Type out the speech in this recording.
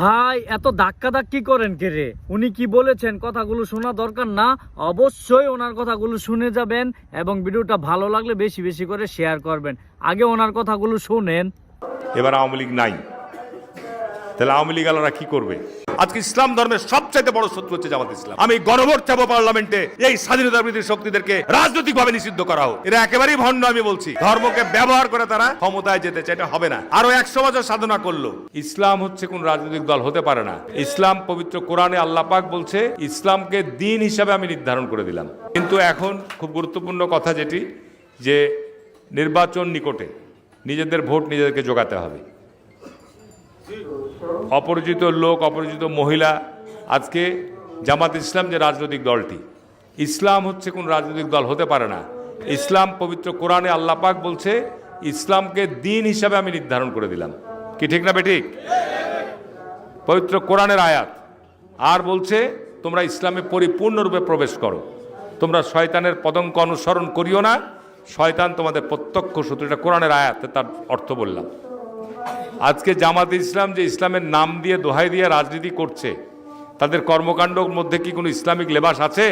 ভাই, এত ধাক্কা ধাক্কি করেন কে রে? উনি কি বলেছেন? কথাগুলো শোনা দরকার না। অবশ্যই ওনার কথাগুলো শুনে যাবেন এবং ভিডিওটা ভালো লাগলে বেশি বেশি করে শেয়ার করবেন। আগে ওনার কথাগুলো শুনেন। এবার আওয়ামী লীগ নাই। তাহলে আওয়ামী লীগ আলারা কি করবে? আজকে ইসলাম ধর্মের সবচাইতে বড় শত্রু হচ্ছে জামাত ইসলাম। আমি গণভোট চাবো পার্লামেন্টে, এই স্বাধীনতা বিরোধী শক্তিদেরকে রাজনৈতিক ভাবে নিষিদ্ধ করা হোক। এরা একেবারেই ভণ্ড আমি বলছি। ধর্মকে ব্যবহার করে তারা ক্ষমতায় যেতে চায়, এটা হবে না। আরও একশো বছর সাধনা করল। ইসলাম হচ্ছে কোন রাজনৈতিক দল, হতে পারে না। ইসলাম পবিত্র কোরআনে আল্লাহ পাক বলছে, ইসলামকে দিন হিসাবে আমি নির্ধারণ করে দিলাম। কিন্তু এখন খুব গুরুত্বপূর্ণ কথা যেটি, যে নির্বাচন নিকটে নিজেদের ভোট নিজেদেরকে জোগাতে হবে। অপরিচিত লোক, অপরিচিত মহিলা। আজকে জামাত ইসলাম যে রাজনৈতিক দলটি, ইসলাম হচ্ছে কোন রাজনৈতিক দল হতে পারে না। ইসলাম পবিত্র কোরআনে আল্লাহ পাক বলছে, ইসলামকে দিন হিসাবে আমি নির্ধারণ করে দিলাম। কি ঠিক না বেঠিক? পবিত্র কোরআনের আয়াত। আর বলছে, তোমরা ইসলামে পরিপূর্ণরূপে প্রবেশ করো। তোমরা শয়তানের পদঙ্ক অনুসরণ করিও না। শয়তান তোমাদের প্রত্যক্ষ শত্রু। এটা কোরআনের আয়াতে তার অর্থ বললাম। আজকে জামাত ইসলাম যে ইসলামের নাম দিয়ে দোহাই দিয়ে রাজনীতি করছে, তাদের কর্মকাণ্ডর মধ্যে কি কোনো ইসলামিক লেবাস আছে?